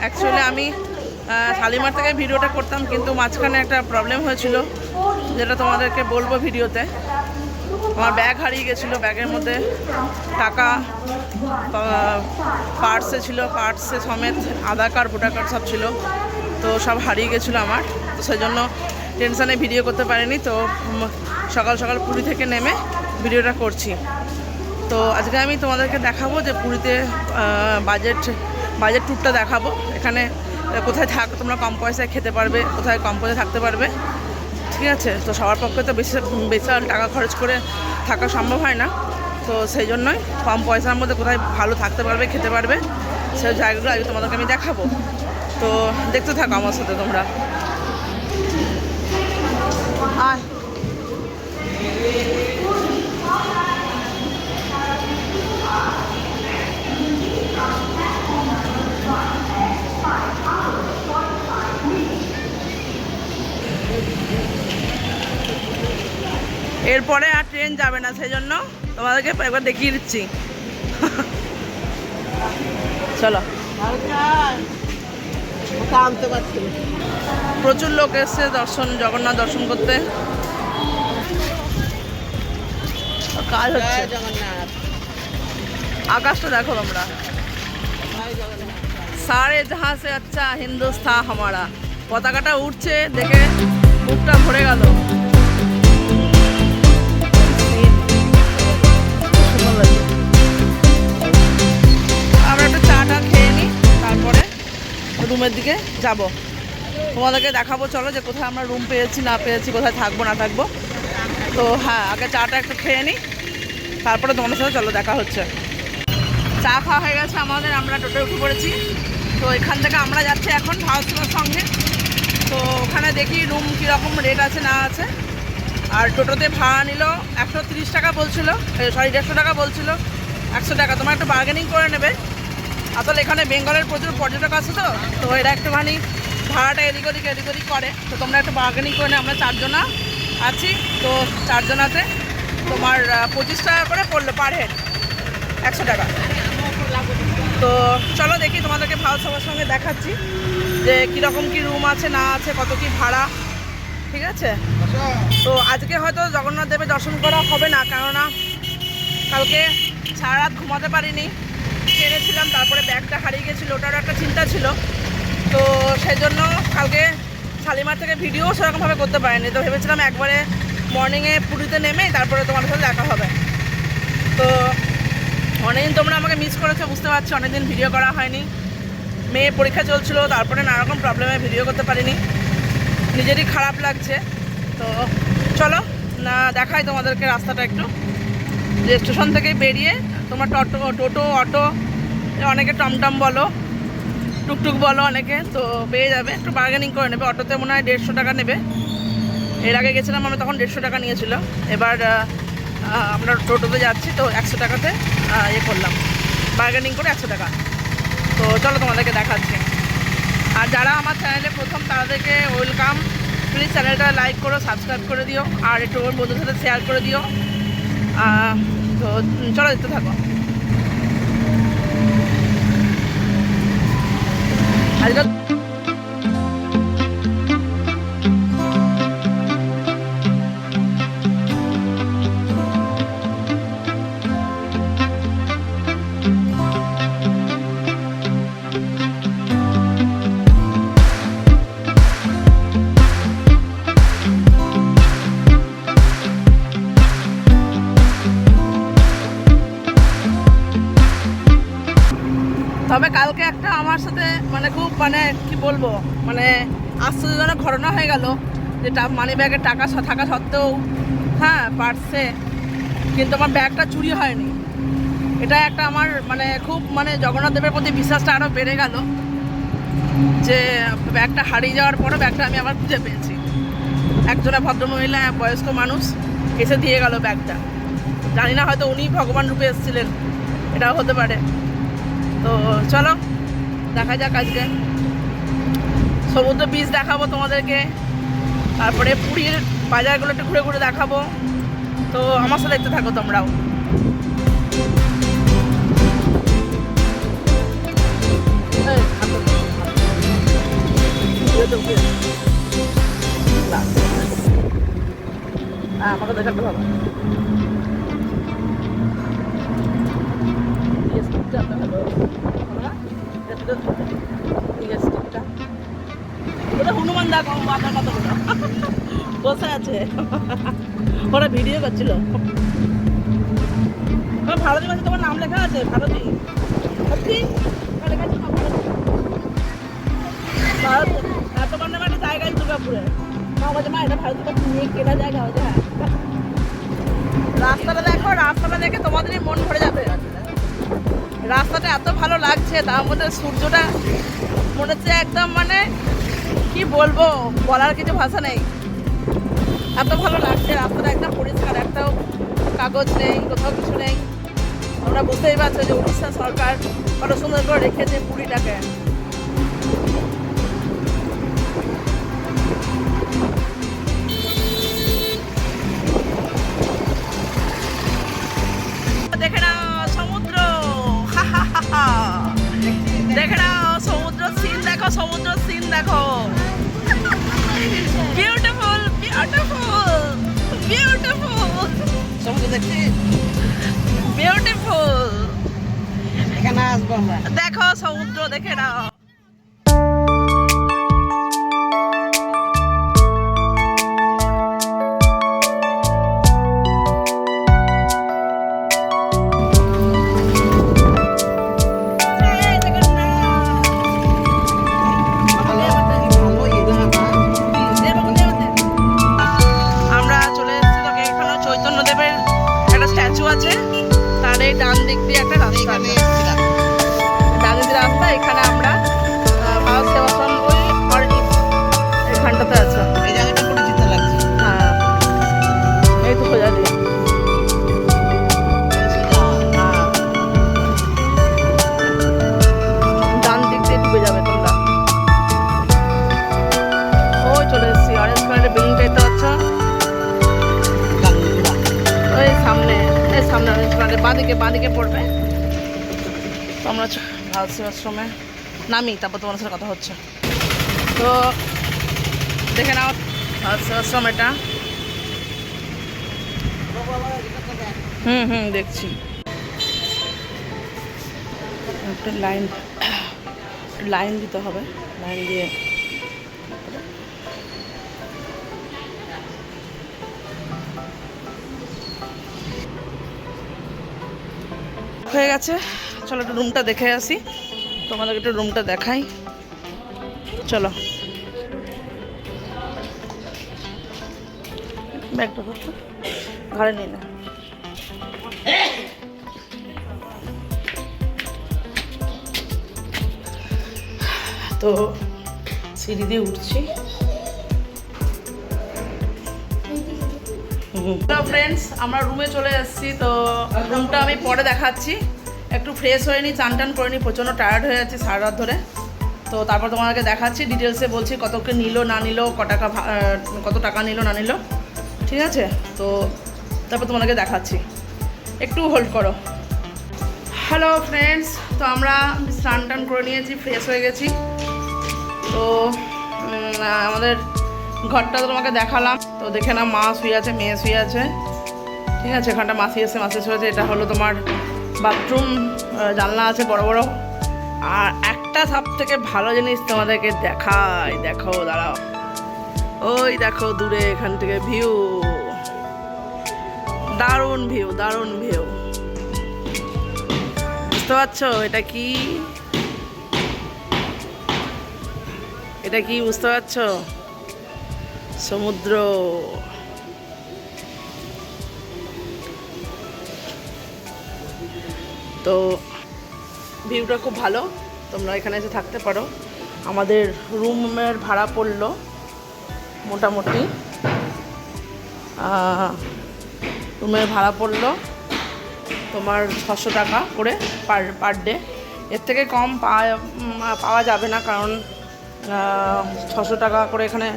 Actually আমি শালিমার থেকে ভিডিওটা করতাম, কিন্তু মাঝখানে একটা প্রবলেম হয়েছিল, যেটা তোমাদেরকে বলব ভিডিওতে। আমার ব্যাগ হারিয়ে গেছিল, ব্যাগের মধ্যে টাকা পার্সে ছিল পার্সে সমেত আধার কার্ড ভোটার কার্ড সব ছিল, তো সব হারিয়ে গেছিল আমার। তো সেই জন্য টেনশানে ভিডিও করতে পারিনি, তো সকাল সকাল পুরী থেকে নেমে ভিডিওটা করছি। তো আজকে আমি তোমাদেরকে দেখাবো যে পুরীতে বাজেট বাজেট ট্যুরটা দেখাবো। এখানে কোথায় থাক, তোমরা কম পয়সায় খেতে পারবে, কোথায় কম পয়সায় থাকতে পারবে। ঠিক আছে? তো সবার পক্ষে তো বেশি বিশাল টাকা খরচ করে থাকা সম্ভব হয় না। তো সেই জন্যই কম পয়সার মধ্যে কোথায় ভালো থাকতে পারবে, খেতে পারবে, সেই জায়গাগুলো আগে তোমাদেরকে আমি দেখাবো। তো দেখতে থাকো আমার সাথে তোমরা। আয়। এরপরে আর ট্রেন যাবে না সেই জন্য তোমাদেরকে একবার দেখিয়ে দিচ্ছি। চলো। প্রচুর লোক এসছে দর্শন জগন্নাথ দর্শন করতে। কাজ হচ্ছে। আকাশটা দেখো তোমরা। সারে জাহা সে আচ্ছা হিন্দুস্তান হামারা। পতাকাটা উঠছে দেখে বুকটা ভরে গেল। রুমের দিকে যাব। তোমাদেরকে দেখাবো, চলো যে কোথায় আমরা রুম পেয়েছি, না পেয়েছি, কোথায় থাকব, না থাকব। তো হ্যাঁ আগে চাটা একটু খেয়ে নিই তারপরে তোমাদের সাথে চলো, দেখা হচ্ছে। চা খাওয়া হয়ে গেছে আমাদের, আমরা টোটো উঠে পড়েছি। তো এখান থেকে আমরা যাচ্ছি এখন ভারতীয় সঙ্গে। তো ওখানে দেখি রুম কীরকম রেট আছে, না আছে। আর টোটোতে ভাড়া নিল একশো টাকা বলছিল সরি দেড়শো টাকা বলছিল। একশো টাকা, তোমার একটু বার্গেনিং করে নেবে। আসলে এখানে বেঙ্গলের প্রচুর পর্যটক আছে তো? তো এরা একটুখানি ভাড়াটা এদিক ওদিক এদিক ওদিক করে। তো তোমরা একটু বার্গেনিং করে আমরা চারজনা আছি। তো চারজনাতে তোমার পঁচিশ টাকা করে পড়ল পার হেড একশো টাকা। তো চলো দেখি তোমাদেরকে ভারত সবার সঙ্গে দেখাচ্ছি যে কীরকম কি রুম আছে, না আছে, কত কি ভাড়া। ঠিক আছে? তো আজকে হয়তো জগন্নাথ দেবের দর্শন করা হবে না, কেননা কালকে সারা রাত ঘুমাতে পারিনি। ট্রেনে ছিলাম তারপরে ব্যাগটা হারিয়ে গেছিল, ওটারও একটা চিন্তা ছিল। তো সেই জন্য কালকে শালিমার থেকে ভিডিও সেরকমভাবে করতে পারিনি। তো ভেবেছিলাম একবারে মর্নিংয়ে পুরীতে নেমে তারপরে তোমার সাথে দেখা হবে। তো অনেকদিন তোমরা আমাকে মিস করেছ, বুঝতে পারছি, অনেকদিন ভিডিও করা হয়নি। মেয়ে পরীক্ষা চলছিল, তারপরে নানা রকম প্রবলেমে ভিডিও করতে পারিনি। নিজেরই খারাপ লাগছে। তো চলো, না দেখাই তোমাদেরকে রাস্তাটা একটু। যে স্টেশন থেকে বেরিয়ে তোমার টোটো টোটো, অটো, অনেকে টমটম বলো, টুকটুক বলো অনেকে, তো পেয়ে যাবে। একটু বার্গেনিং করে নেবে। অটোতে মনে হয় দেড়শো টাকা নেবে। এর আগে গেছিলাম, আমি তখন দেড়শো টাকা নিয়েছিল এবার আমরা টোটোতে যাচ্ছি, তো একশো টাকাতে ইয়ে করলাম। বার্গেনিং করে একশো টাকা। তো চলো তোমাদেরকে দেখাচ্ছি। আর যারা আমার চ্যানেলে প্রথম, তাদেরকে ওয়েলকাম প্লিজ চ্যানেলটা লাইক করো সাবস্ক্রাইব করে দিও। আর একটু ওর বন্ধুদের সাথে শেয়ার করে দিও। উম, চলো যেতে থাকো। আজকে মানে কি বলব মানে আশ্চর্যজনক ঘটনা হয়ে গেল যে মানি ব্যাগের টাকা থাকা সত্ত্বেও হ্যাঁ পার্সে কিন্তু আমার ব্যাগটা চুরি হয়নি। এটা একটা আমার মানে খুব মানে জগন্নাথ দেবের প্রতি বিশ্বাসটা আরও বেড়ে গেল যে ব্যাগটা হারিয়ে যাওয়ার পরও ব্যাগটা আমি আবার খুঁজে পেয়েছি। একজনা ভদ্রমহিলা, বয়স্ক মানুষ এসে দিয়ে গেল ব্যাগটা জানি না হয়তো উনি ভগবান রূপে এসেছিলেন, এটাও হতে পারে। তো চলো, দেখা যাক আজকে। সমুদ্র বীজ দেখাবো তোমাদেরকে। তারপরে পুরীর বাজারগুলো একটু ঘুরে ঘুরে দেখাবো। তো আমার সাথে দেখতে থাকো তোমরাও। হ্যাঁ, আমাকে দেখাতে হবে। বসে আছে। ওরা ভিডিও করছিল। ভারতী মাঝে তোমার নাম লেখা আছে? ভারতী। না, ভারতী। দুর্গাপুরে। মা মা এটা ভারতী নিয়ে কেনা হ্যাঁ? রাস্তাটা দেখো রাস্তাটা দেখে তোমাদেরই মন ভরে যাবে। রাস্তাটা এত ভালো লাগছে তার মধ্যে সূর্যটা মনে হচ্ছে একদম মানে কি বলব? বলার কিছু ভাষা নেই। এত ভালো লাগছে, রাস্তাটা একদম পরিষ্কার, একটাও কাগজ নেই, কোথাও কিছু নেই। আমরা বুঝতেই পারছ যে উড়িষ্যা সরকার কত সুন্দর করে রেখেছে পুরীটাকে। বিউটিফুল সমুদ্র দেখছি। বিউটিফুল এখানে আসব আমরা। দেখো সমুদ্র দেখে নাও। সেবাশ্রমে নামি, তারপর তোমার সাথে কথা হচ্ছে। তো দেখে নাও সেবাশ্রম এটা। হুম হুম, দেখছি। একটা লাইন লাইন দিতে হবে। লাইন দিয়ে। হয়ে গেছে। চলো একটু রুমটা দেখে আসি। তোমাদেরকে একটু রুমটা দেখাই। চলো। ব্যাগটা ধরতো ঘরে নিয়ে না তো সিঁড়ি দিয়ে উঠছি। ফ্রেন্ডস আমরা রুমে চলে এসেছি তো রুমটা আমি পরে দেখাচ্ছি। একটু ফ্রেশ হয়ে নিই চান টান করে নিই প্রচণ্ড টায়ার্ড হয়ে যাচ্ছি সারা রাত ধরে। তো তারপর তোমাদেরকে দেখাচ্ছি ডিটেলসে বলছি কত কতকে নিল, না নিল, ক টাকা কত টাকা নিল, না নিল। ঠিক আছে? তো তারপর তোমাদেরকে দেখাচ্ছি। একটু হোল্ড করো। হ্যালো ফ্রেন্ডস তো আমরা স্নান টান করে নিয়েছি ফ্রেশ হয়ে গেছি। তো আমাদের ঘরটা তো তোমাকে দেখালাম। তো দেখে না মা শুয়ে আছে, মেয়ে শুয়ে আছে। ঠিক আছে, এখানটা মাসি এসে মাসি শুয়েছে, এটা হলো তোমার বাথরুম জানলা আছে বড় বড়। আর একটা সব থেকে ভালো জিনিস তোমাদেরকে দেখাই। দেখো, দাঁড়াও। ওই দেখো, দূরে এখান থেকে ভিউ দারুণ ভিউ দারুণ ভিউ বুঝতে পারছ? এটা কি? এটা কি? বুঝতে পারছ? সমুদ্র। তো ভিউটা খুব ভালো। তোমরা এখানে এসে থাকতে পারো। আমাদের রুমের ভাড়া পড়ল মোটামুটি। রুমের ভাড়া পড়ল তোমার ছশো টাকা করে পার পার ডে এর থেকে কম পাওয়া পাওয়া যাবে না কারণ ছশো টাকা করে এখানে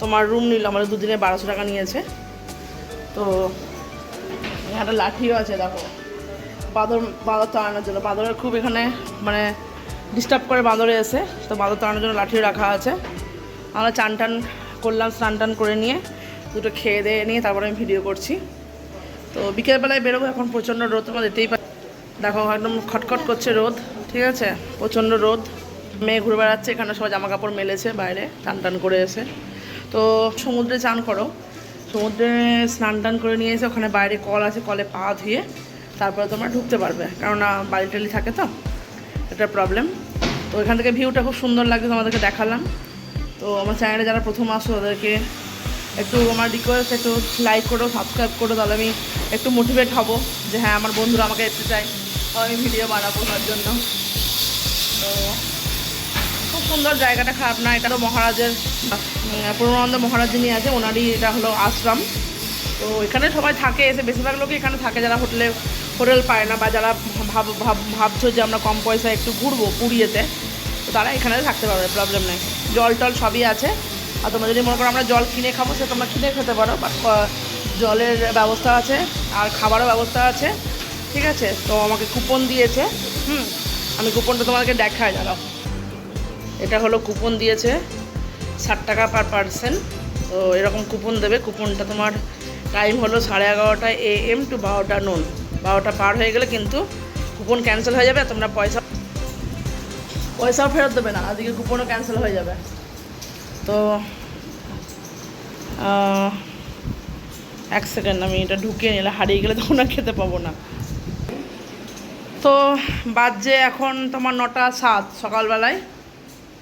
তোমার রুম নিল। আমাদের দুদিনে বারোশো টাকা নিয়েছে। তো একটা লাঠিও আছে, দেখো। বাঁদর বাঁদর তাড়ানোর জন্য। বাঁদরের খুব এখানে মানে ডিস্টার্ব করে বাঁদরে এসে। তো বাঁদর তাড়ানোর জন্য লাঠিও রাখা আছে। আমরা চান টান করলাম, স্নান টান করে নিয়ে দুটো খেয়ে দিয়ে নিয়ে তারপরে আমি ভিডিও করছি। তো বিকেলবেলায় বেরোবো, এখন প্রচণ্ড রোদ, তোমরা দেখতেই পা দেখো, একদম খটখট করছে রোদ, ঠিক আছে? প্রচণ্ড রোদ। মেয়ে ঘুরে বেড়াচ্ছে, এখানে সবাই জামা কাপড় মেলেছে বাইরে, টান টান করে এসে। তো সমুদ্রে চান করো। সমুদ্রে স্নান টান করে নিয়ে এসে ওখানে বাইরে কল আছে, কলে পা ধুয়ে তারপরে তোমরা ঢুকতে পারবে কেননা বাড়ি টালি থাকে তো এটা প্রবলেম তো এখান থেকে ভিউটা খুব সুন্দর লাগছে, তোমাদেরকে দেখালাম। তো আমার চ্যানেলে যারা প্রথম আসো তাদেরকে একটু আমার রিকোয়েস্ট একটু লাইক করো সাবস্ক্রাইব করো, তাহলে আমি একটু মোটিভেট হব যে হ্যাঁ আমার বন্ধুরা আমাকে চায় তো আমি ভিডিও বানাবো তার জন্য। তো খুব সুন্দর জায়গাটা, খারাপ না এটা তো মহারাজের পূর্ণানন্দ মহারাজ যিনি আছে, ওনারই এটা হলো আশ্রম। তো এখানে সবাই থাকে, এসে বেশিরভাগ লোকই এখানে থাকে, যারা হোটেলে হোটেল পায় না বা যারা ভাব ভাব, ভাবছ যে আমরা কম পয়সায় একটু ঘুরবো পুরীতে, তো তারা এখানে থাকতে পারবে প্রবলেম নেই। জল টল সবই আছে। আর তোমরা যদি মনে করো আমরা জল কিনে খাব সে তোমরা কিনে খেতে পারো বাট জলের ব্যবস্থা আছে আর খাবারও ব্যবস্থা আছে, ঠিক আছে? তো আমাকে কুপন দিয়েছে, হুম? আমি কুপনটা তোমাদেরকে দেখায় দাঁড়াও। এটা হলো কুপন দিয়েছে ষাট টাকা পার পার্সেন তো এরকম কুপন দেবে। কুপনটা তোমার টাইম হলো সাড়ে এগারোটা এ এম টু বারোটা নুন বারোটা পার হয়ে গেলে কিন্তু কুপন ক্যান্সেল হয়ে যাবে, তোমরা পয়সা পয়সাও ফেরত দেবে না, আজকে কুপনও ক্যান্সেল হয়ে যাবে। তো এক সেকেন্ড আমি এটা ঢুকিয়ে নিলে হারিয়ে গেলে তখন আর খেতে পাবো না। তো, বাজে এখন তোমার নটা সাত সকালবেলায়।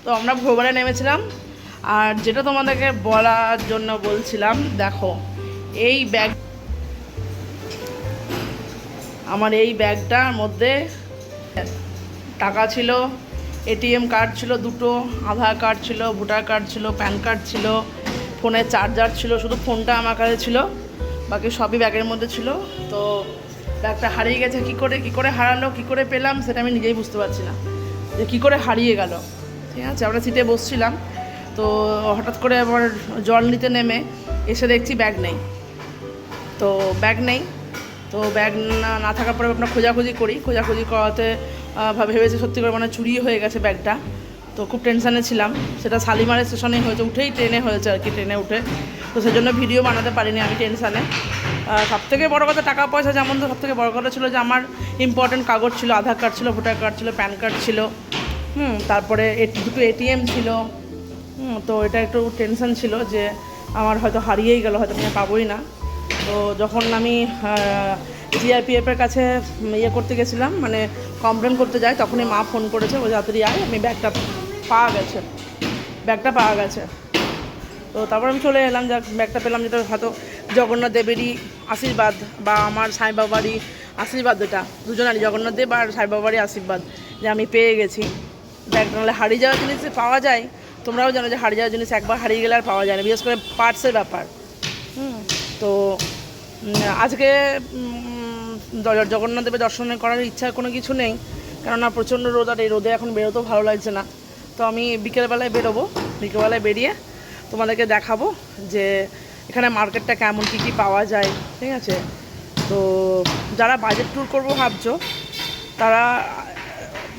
তো আমরা ভোরবেলায় নেমেছিলাম, আর যেটা তোমাদেরকে বলার জন্য বলছিলাম, দেখো, এই ব্যাগ আমার এই ব্যাগটার মধ্যে টাকা ছিল এটিএম কার্ড ছিল, দুটো আধার কার্ড ছিল, ভোটার কার্ড ছিল, প্যান কার্ড ছিল ফোনের চার্জার ছিল, শুধু ফোনটা আমার কাছে ছিল, বাকি সবই ব্যাগের মধ্যে ছিল। তো ব্যাগটা হারিয়ে গেছে, কী করে কী করে হারালো, কী করে পেলাম সেটা আমি নিজেই বুঝতে পারছি না। যে কী করে হারিয়ে গেল। ঠিক আছে, আমরা সিটে বসছিলাম, তো হঠাৎ করে আবার জল নিতে নেমে এসে দেখছি ব্যাগ নেই। তো ব্যাগ নেই তো ব্যাগ না থাকার পরে আমরা খোঁজাখুঁজি করি। খোঁজাখুঁজি করাতে ভাবে- ভেবেছি সত্যি করে মানে চুরি হয়ে গেছে ব্যাগটা তো খুব টেনশানে ছিলাম। সেটা শালিমার স্টেশনে হয়েছে, উঠেই ট্রেনে হয়েছে আর কি ট্রেনে উঠে। তো সেজন্য ভিডিও বানাতে পারিনি আমি টেনশানে সব থেকে বড়ো কথা টাকা পয়সা যেমন তো সব থেকে বড়ো কথা ছিল যে আমার ইম্পর্টেন্ট কাগজ ছিল, আধার কার্ড ছিল ভোটার কার্ড ছিল প্যান কার্ড ছিল। হুম, তারপরে দুটো এটিএম ছিল। তো এটা একটু টেনশন ছিল যে আমার হয়তো হারিয়েই গেল, হয়তো আমি পাবোই না। তো যখন আমি জিআরপিএফের কাছে ইয়ে করতে গেছিলাম মানে কমপ্লেন করতে যাই তখনই মা ফোন করেছে ও যাত্রী আয় আমি ব্যাগটা পাওয়া গেছে ব্যাগটা পাওয়া গেছে। তো তারপর আমি চলে এলাম যাক ব্যাগটা পেলাম যেটা হয়তো জগন্নাথ দেবেরই আশীর্বাদ বা আমার সাই বাবারই আশীর্বাদ এটা দুজনারই জগন্নাথ দেব আর সাই বাবারই আশীর্বাদ যে আমি পেয়ে গেছি। ব্যাগটা নাহলে হারিয়ে যাওয়ার জিনিস যে পাওয়া যায় তোমরাও জানো যে হারিয়ে যাওয়ার জিনিস একবার হারিয়ে গেলে আর পাওয়া যায় না বিশেষ করে পার্টসের ব্যাপার। হুম। তো আজকে জগন্নাথ দেবের দর্শন করার ইচ্ছা কোনো কিছু নেই। কেননা প্রচণ্ড রোদ আর এই রোদে এখন বেরোতেও ভালো লাগছে না। তো আমি বিকেলবেলায় বেরোবো। বিকেলবেলায় বেরিয়ে তোমাদেরকে দেখাবো যে এখানে মার্কেটটা কেমন, কী কী পাওয়া যায়। ঠিক আছে? তো যারা বাজেট ট্যুর করব ভাবছ, তারা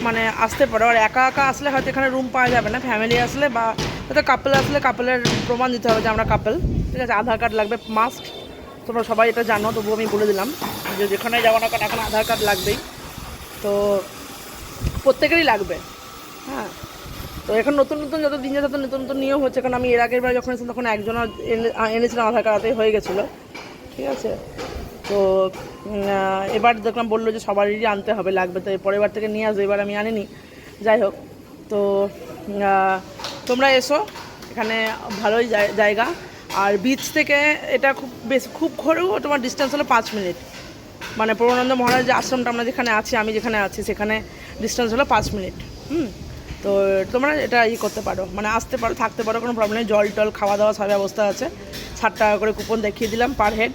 মানে আসতে পারো। আর একা একা আসলে হয়তো এখানে রুম পাওয়া যাবে না। ফ্যামিলি আসলে বা, হয়তো কাপল আসলে কাপলের প্রমাণ দিতে হবে যে আমরা কাপল ঠিক আছে? আধার কার্ড লাগবে মাস্ট তোমরা সবাই এটা জানো, তবুও আমি বলে দিলাম। যে যেখানে যাব না কেন, এখন আধার কার্ড লাগবেই। তো প্রত্যেকেরই লাগবে। হ্যাঁ। তো এখন নতুন নতুন যত দিন যাচ্ছে নতুন নতুন নিয়ম হচ্ছে। কারণ আমি এর আগের বার যখন এসেছিলাম, তখন একজন এনেছিলাম আধার কার্ড হয়ে গেছিল। ঠিক আছে? তো এবার দেখলাম বলল যে সবারই আনতে হবে, লাগবে। তো পরের বার থেকে নিয়ে আসব, এবার আমি আনিনি। যাই হোক। তো তোমরা এসো। এখানে ভালোই জায়- জায়গা। আর বিচ থেকে এটা খুব বেশ খুব ঘরেও তোমার ডিস্টেন্স হলো পাঁচ মিনিট। মানে প্রণানন্দ মহারাজ আশ্রমটা আমরা যেখানে আছি, আমি যেখানে আছি, সেখানে ডিস্টেন্স হলো পাঁচ মিনিট। হুম? তো তোমরা এটা ই করতে পারো। মানে আসতে পারো, থাকতে পারো, কোনো প্রবলেম নেই। জল টল খাওয়া দাওয়া সব ব্যবস্থা আছে। ষাট টাকা করে কুপন দেখিয়ে দিলাম পার হেড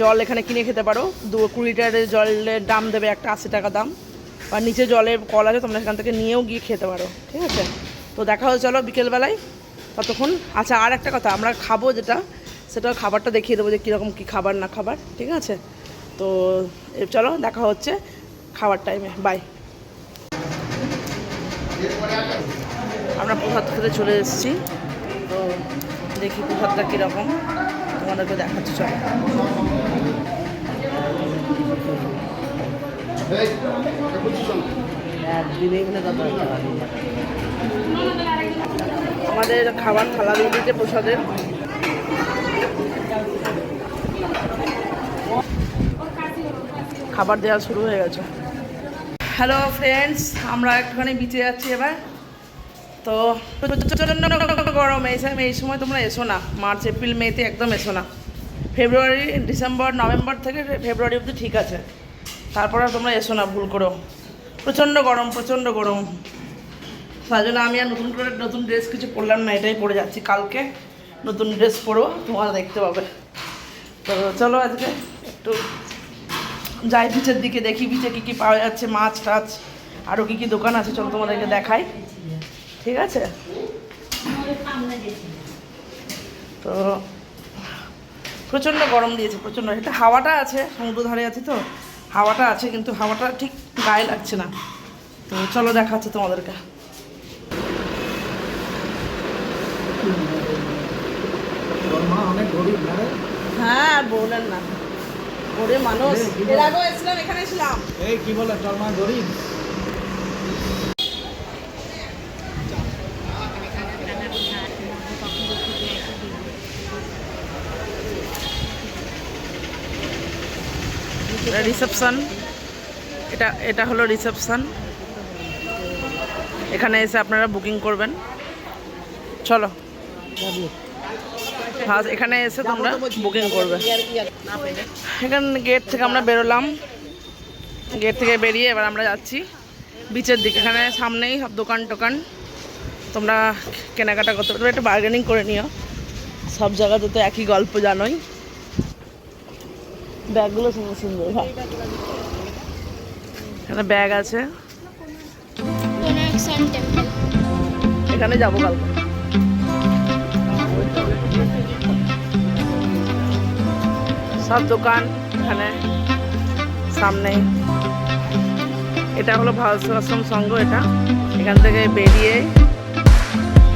জল এখানে কিনে খেতে পারো। দু কুড়ি লিটারের জলের দাম দেবে একটা আশি টাকা দাম। বা নিচে জলের কল আছে, তোমরা সেখান থেকে নিয়েও গিয়ে খেতে পারো। ঠিক আছে? তো দেখা হয়ে চলো বিকেলবেলায়। ততক্ষণ। আচ্ছা আর একটা কথা আমরা খাব যেটা সেটা খাবারটা দেখিয়ে দেবো যে কীরকম কী খাবার না খাবার ঠিক আছে? তো এ চলো দেখা হচ্ছে খাবার টাইমে বাই আমরা প্রসাদ খেতে চলে এসেছি তো দেখি প্রসাদটা কীরকম তোমাদেরকে দেখাচ্ছি চলো। দিনে এখানে কত টাকা লাগে? আমাদের খাবার থালা দিয়ে দিতে প্রসাদের। খাবার দেওয়া শুরু হয়ে গেছে। হ্যালো ফ্রেন্ডস আমরা একটুখানি বিচে যাচ্ছি এবার। তো গরম, এই সময় এই সময় তোমরা এসো না। মার্চ, এপ্রিল মেতে একদম এসো না। ফেব্রুয়ারি, ডিসেম্বর, নভেম্বর থেকে ফেব্রুয়ারি অবধি ঠিক আছে। তারপরে তোমরা এসো না, ভুল করো। প্রচণ্ড গরম প্রচণ্ড গরম। তার জন্য আমি আর নতুন করে নতুন ড্রেস কিছু পরলাম না, এটাই পরে যাচ্ছি কালকে। নতুন ড্রেস পরবো, তোমরা দেখতে পাবে। তো চলো আজকে একটু যাই বিচের দিকে, দেখি বিচে কী কী পাওয়া যাচ্ছে, মাছ টাছ আরও কী কী দোকান আছে, চলো তোমাদেরকে দেখাই। ঠিক আছে? তো প্রচণ্ড গরম দিয়েছে, প্রচণ্ড। এটা হাওয়াটা আছে সমুদ্র ধারে আছে তো, হাওয়াটা আছে, কিন্তু হাওয়াটা ঠিক গায়ে লাগছে না। তো চলো দেখাচ্ছে তোমাদেরকে তোর মা অনেক গরিব না রে? হ্যাঁ আর বললেন না। ওরে মানুষ। এর আগেও এসেছিলাম এখানে ছিলাম এই কি বলে? তোর মা গরিব? রিসেপশন। এটা এটা হলো রিসেপশন। এখানে এসে আপনারা বুকিং করবেন। চলো। ফার্স্ট এখানে এসে তোমরা বুকিং করবে। এখান গেট থেকে আমরা বেরোলাম। গেট থেকে বেরিয়ে এবার আমরা যাচ্ছি বিচের দিকে। এখানে সামনেই সব দোকান টোকান। তোমরা কেনাকাটা করতে পারবে একটু বার্গেনিং করে নিও। সব জায়গাতে তো একই গল্প জানোই। ব্যাগগুলো সুন্দর সুন্দর এখানে ব্যাগ আছে। এখানে যাব কালকে। সব দোকান এখানে সামনে এটা হলো ভারত আশ্রম সংঘ এটা। এখান থেকে বেরিয়ে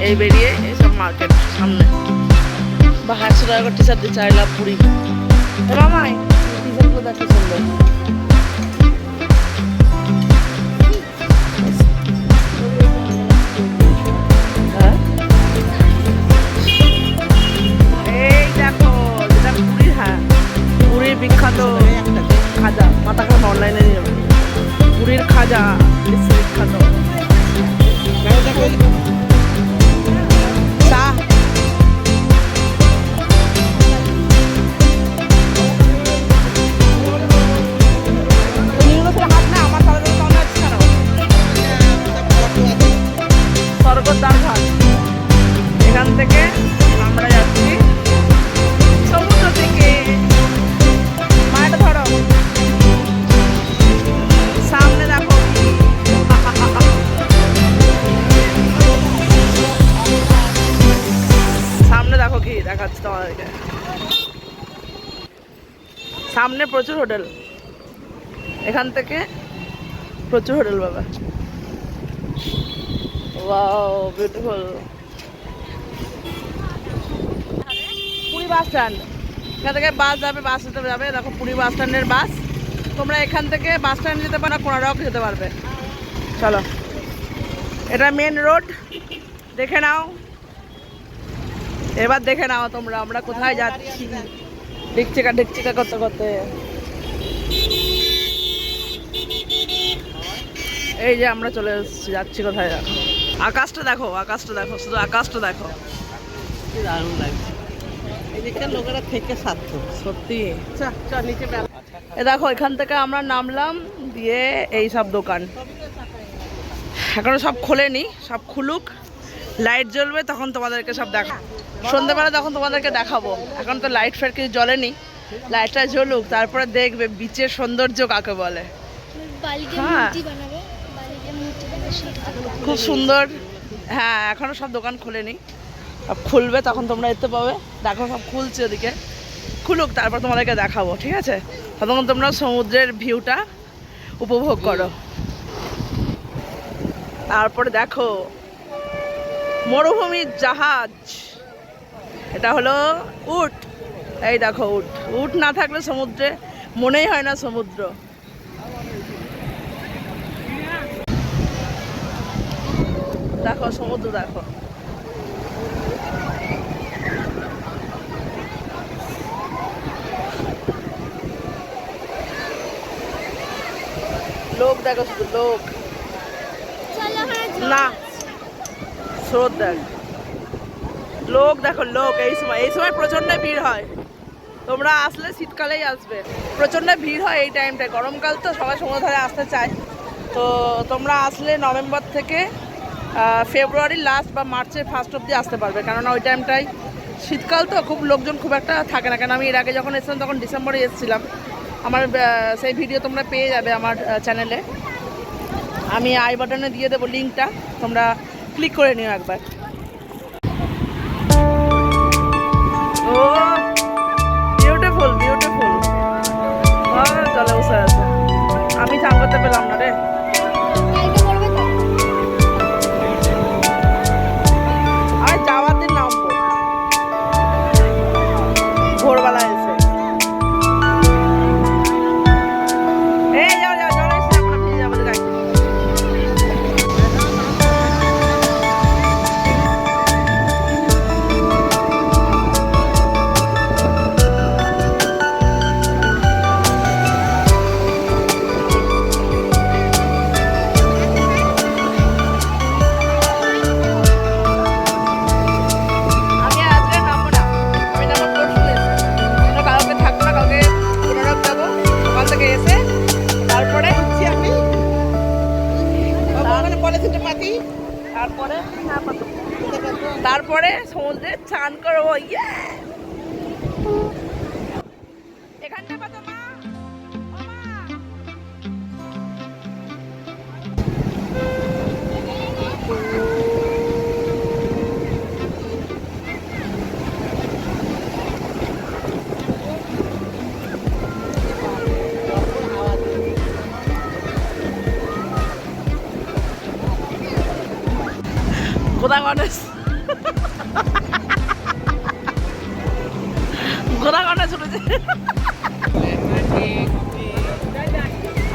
এই বেরিয়ে এইসব মার্কেট সামনে। বা হাসি টাকা টি শার্ট দিয়ে চাইলাম পুরী। মামাই টি শার্টগুলো দেখতে সুন্দর সামনে প্রচুর হোটেল। এখান থেকে প্রচুর হোটেল বাবা wow beautiful Puri bus stand এখান থেকে বাস যাবে বাস যেতে যাবে। দেখো পুরী বাস স্ট্যান্ডের বাস তোমরা এখান থেকে বাস স্ট্যান্ড যেতে পারো, কোনারক যেতে পারবে। চলো। এটা মেন রোড দেখে নাও। এবার দেখে নাও তোমরা, আমরা কোথায় যাচ্ছি। ডিকচিকা ডিকচিকা করতে করতে এই যে আমরা চলে এসেছি যাচ্ছি কোথায়? দেখো আকাশটা দেখো আকাশটা দেখো শুধু আকাশটা দেখো। দারুণ লাগছে। এদিককার লোকেরা থেকে সাধ্য সত্যি। চল নিচে এ দেখো এখান থেকে আমরা নামলাম দিয়ে এই সব দোকান। এখনও সব খোলেনি সব খুলুক। লাইট জ্বলবে তখন তোমাদেরকে সব দেখা সন্ধ্যেবেলা তখন তোমাদেরকে দেখাবো। এখন তো লাইট ফাইট কিছু জ্বলেনি। লাইটটা জ্বলুক তারপরে দেখবে বিচের সৌন্দর্য কাকে বলে। হ্যাঁ। খুব সুন্দর। হ্যাঁ এখনও সব দোকান খোলেনি। সব খুলবে তখন তোমরা এতে পাবে। দেখো সব খুলছে ওদিকে। খুলুক তারপর তোমাদেরকে দেখাবো ঠিক আছে? তখন তোমরা সমুদ্রের ভিউটা উপভোগ করো। তারপরে দেখো মরুভূমির জাহাজ। এটা হলো উট। এই দেখো উট। উট না থাকলে সমুদ্রে মনেই হয় না সমুদ্র। দেখো সমুদ্র দেখো। লোক দেখো শুধু লোক। না। স্রোত দেখ। লোক দেখো, লোক, এই সময় এই সময় প্রচণ্ড ভিড় হয়। তোমরা আসলে শীতকালেই আসবে। প্রচণ্ড ভিড় হয় এই টাইমটায় গরমকাল তো সবাই সমুদ্র ধারে আসতে চায়। তো তোমরা আসলে নভেম্বর থেকে ফেব্রুয়ারি লাস্ট বা মার্চের ফার্স্ট অবধি আসতে পারবে। কেননা ওই টাইমটাই শীতকাল তো খুব লোকজন খুব একটা থাকে না। কেন আমি এর আগে যখন এসেছিলাম, তখন ডিসেম্বরে এসেছিলাম। আমার সেই ভিডিও তোমরা পেয়ে যাবে আমার চ্যানেলে আমি আই বাটনে দিয়ে দেবো লিঙ্কটা তোমরা ক্লিক করে নিও একবার। বিউটিফুল বিউটিফুল চলে বসে আছে। আমি চান করতে পেলাম না রে।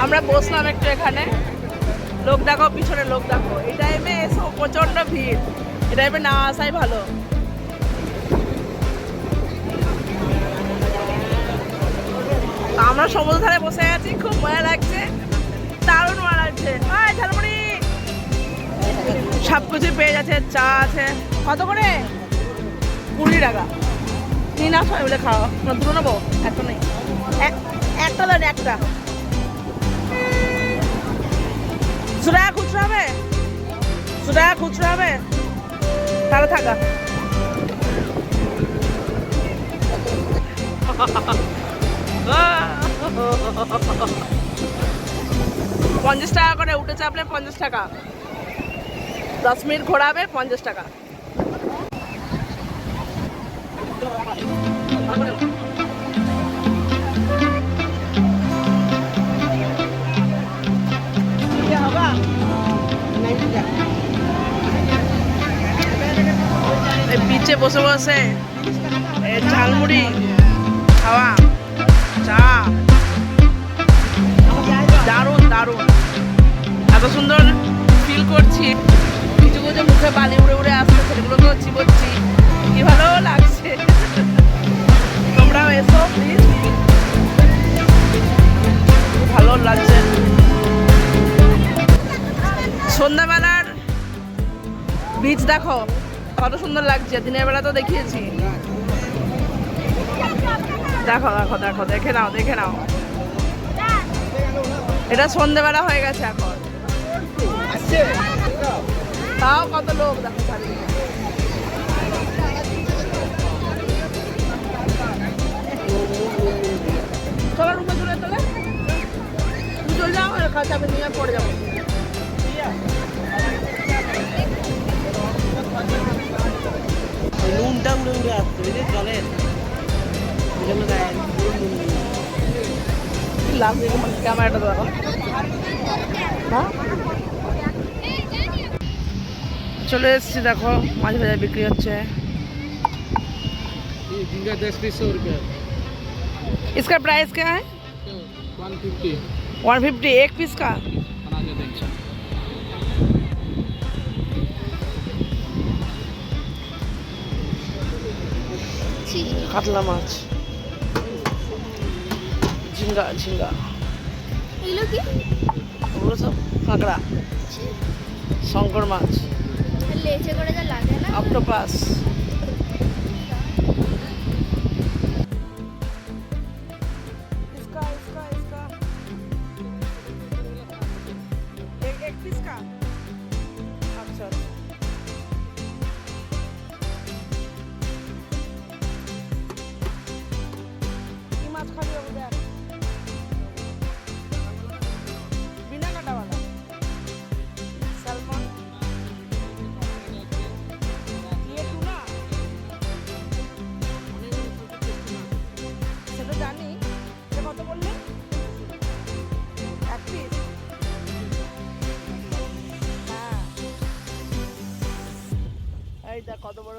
আমরা বসলাম একটু এখানে। লোক দেখো, পিছনে লোক দেখো। এই টাইমে এসো প্রচণ্ড ভিড়। এই টাইমে না আসাই ভালো। আমরা সমুদ্র ধারে বসে আছি, খুব মজা সব কিছু পেয়ে যাচ্ছে, চা আছে। কত করে? কুড়ি টাকা। তিন আসো মিলে খাওয়া। না, দুটো নেব? একটা নেই। এক- একটা দেন, একটা। টাকা খুচরো হবে? টাকা খুচরো হবে? তাহলে থাকা। পঞ্চাশ টাকা করে উঠেছে চাপলে পঞ্চাশ টাকা। দশ মিনিট ঘোরাবে পঞ্চাশ টাকা। বিচে বসে বসে ঝালমুড়ি খাওয়া চা। মুখে বালি উড়ে উড়ে আসছে সেগুলোকেও চিবোচ্ছি কি ভালো লাগছে। তোমরাও এসো প্লিজ ভালো লাগছে। সন্ধ্যাবেলার বিচ দেখো, কত সুন্দর লাগছে, দিনের বেলা তো দেখিয়েছি। দেখো দেখো দেখো, দেখে নাও দেখে নাও। এটা সন্ধ্যেবেলা হয়ে গেছে এখন। তাও কত লোক দেখো চারিদিকে। চলে চলে চলে। যাও নিয়ে পড়ে নুনটা উড়ে উড়ে আসছে বুঝলি জলের ওই জন্য গায়ে লাগছে ক্যামেরাটা দেখো। হ্যাঁ? চলে এসেছি দেখো মাছ ভাজা বিক্রি হচ্ছে ये झींगा दस पीस सौ रुपया इसका प्राइस क्या है वन फिफ्टी वन फिफ्टी एक पीस का बना के देंगे কাতলা মাছ ঝিঙ্গা ঝিঙ্গা এগুলো কি ওগুলো সব কাঁকড়া শঙ্কর মাছ লেচে করে যা লাগে না অক্টোপাস इसका इसका इसका एक एक पीस का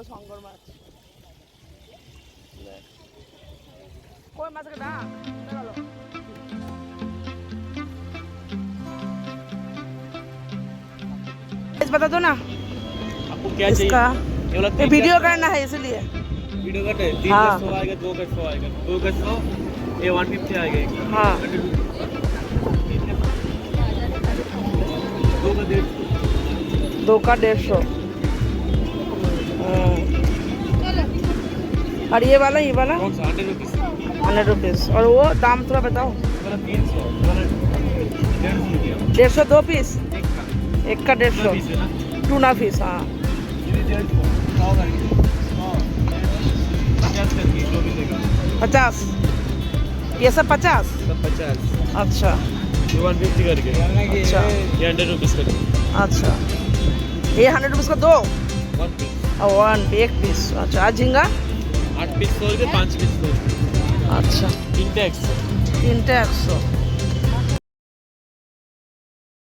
বড় শঙ্কর মাছ দেখ। কই মাছকে ডাক গেল बता दो ना आपको क्या इसका चाहिए ये वाला ये तीन वीडियो का- करना है इसलिए वीडियो कट है तीन हाँ। का सौ आएगा दो का सौ आएगा दो का सौ ये वन फिफ्टी आएगा एक। हाँ दो का डेढ़ सौ दो का डेढ़ सौ और ये वाला ये वाला? Hundred rupees. और वो दाम थोड़ा बताओ। डेढ़ सौ दो पीस? एक का। डेढ़ सौ। टूना पीस हाँ पचास ये सब पचास? पचास। अच्छा। वन फिफ्टी करके। अच्छा। ये हंड्रेड रुपीज़ करके। अच्छा। ये हंड्रेड रुपीज़ का दो? वन पीस ওয়ান এক পিস আচ্ছা আর ঝিঙ্গা? আট পিস করবে পাঁচ পিস করবে আচ্ছা। তিনটে একশো। তিনটে একশো।